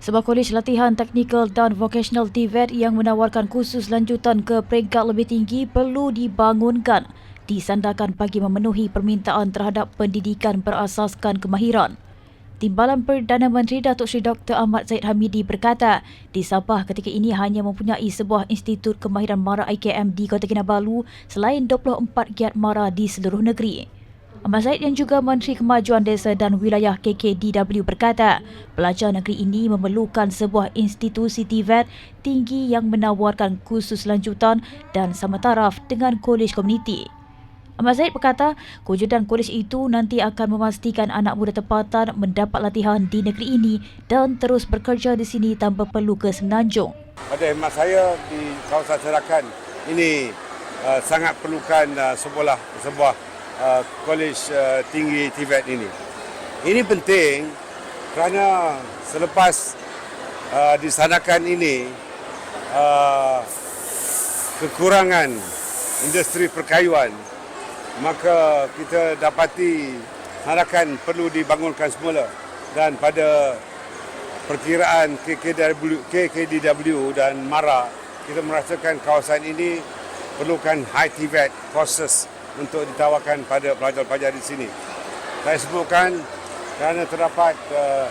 Sebuah kolej latihan teknikal dan vocational TVET yang menawarkan kursus lanjutan ke peringkat lebih tinggi perlu dibangunkan disandarkan bagi memenuhi permintaan terhadap pendidikan berasaskan kemahiran. Timbalan Perdana Menteri Datuk Seri Dr. Ahmad Zaid Hamidi berkata, di Sabah ketika ini hanya mempunyai sebuah institut kemahiran MARA IKM di Kota Kinabalu selain 24 giat MARA di seluruh negeri. Ahmad Zaid yang juga Menteri Kemajuan Desa dan Wilayah KKDW berkata, pelajar negeri ini memerlukan sebuah institusi TVET tinggi yang menawarkan kursus lanjutan dan sama taraf dengan kolej komuniti. Ahmad Zaid berkata, kewujudan kolej itu nanti akan memastikan anak muda tempatan mendapat latihan di negeri ini dan terus bekerja di sini tanpa perlu ke Semenanjung. Pada hemat saya di kawasan Serakan ini uh, sangat perlukan uh, sebuah sebuah uh, Kolej uh, Tinggi TVET ini. Ini penting kerana selepas uh, disanakan ini uh, kekurangan industri perkayuan maka kita dapati harakan perlu dibangunkan semula dan pada perkiraan KKDW, KKDW dan MARA kita merasakan kawasan ini perlukan high TVET courses untuk ditawarkan pada pelajar-pelajar di sini. Saya sebutkan kerana terdapat uh,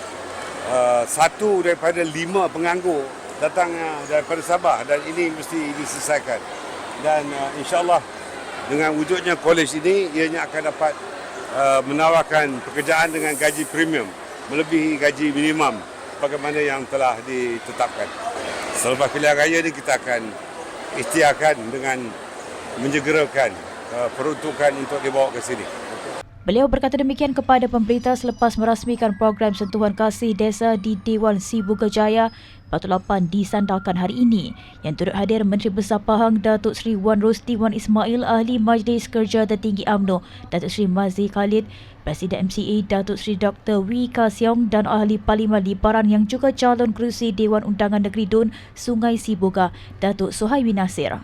uh, satu daripada lima penganggur datang uh, daripada Sabah dan ini mesti diselesaikan. Dan uh, insyaAllah dengan wujudnya kolej ini, ianya akan dapat uh, menawarkan pekerjaan dengan gaji premium melebihi gaji minimum bagaimana yang telah ditetapkan. Selepas pilihan raya ini kita akan ikhtiarkan dengan menjegerakan peruntukan untuk dibawa ke sini. Beliau berkata demikian kepada pemberita selepas merasmikan program sentuhan kasih desa di Dewan Sibu Kejaya 48 disandarkan hari ini. Yang turut hadir Menteri Besar Pahang Datuk Seri Wan Rosti Wan Ismail Ahli Majlis Kerja Tertinggi AMNO Datuk Seri Mazi Khalid Presiden MCA Datuk Seri Dr. Wee Ka Siong dan Ahli Parlimen Liparan yang juga calon kerusi Dewan Undangan Negeri Dun Sungai Sibuga Datuk Suhaimi Nasir.